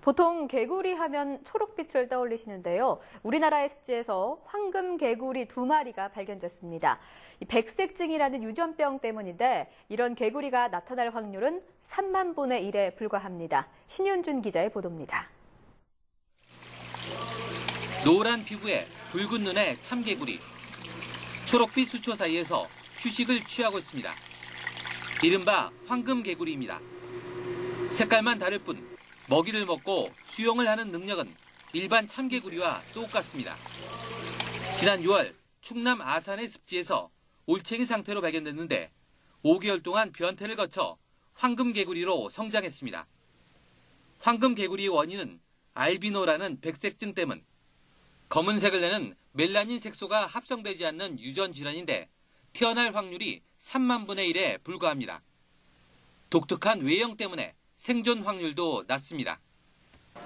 보통 개구리 하면 초록빛을 떠올리시는데요. 우리나라의 습지에서 황금 개구리 두 마리가 발견됐습니다. 이 백색증이라는 유전병 때문인데 이런 개구리가 나타날 확률은 3만 분의 1에 불과합니다. 신윤준 기자의 보도입니다. 노란 피부에 붉은 눈의 참개구리. 초록빛 수초 사이에서 휴식을 취하고 있습니다. 이른바 황금 개구리입니다. 색깔만 다를 뿐 먹이를 먹고 수영을 하는 능력은 일반 참개구리와 똑같습니다. 지난 6월 충남 아산의 습지에서 올챙이 상태로 발견됐는데 5개월 동안 변태를 거쳐 황금개구리로 성장했습니다. 황금개구리의 원인은 알비노라는 백색증 때문. 검은색을 내는 멜라닌 색소가 합성되지 않는 유전 질환인데 태어날 확률이 3만 분의 1에 불과합니다. 독특한 외형 때문에 생존 확률도 낮습니다.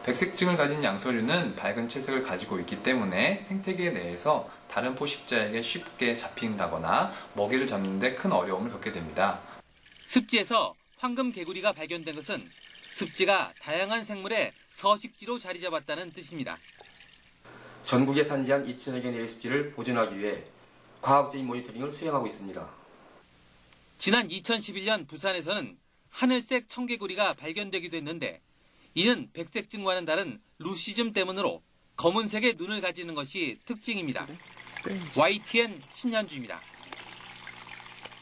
백색증을 가진 양서류는 밝은 채색을 가지고 있기 때문에 생태계 내에서 다른 포식자에게 쉽게 잡힌다거나 먹이를 잡는 데 큰 어려움을 겪게 됩니다. 습지에서 황금 개구리가 발견된 것은 습지가 다양한 생물의 서식지로 자리 잡았다는 뜻입니다. 전국에 산지 한 2천여 개의 습지를 보존하기 위해 과학적인 모니터링을 수행하고 있습니다. 지난 2011년 부산에서는 하늘색 청개구리가 발견되기도 했는데 이는 백색 증과는 다른 루시즘 때문으로 검은색의 눈을 가지는 것이 특징입니다. YTN 신현주입니다.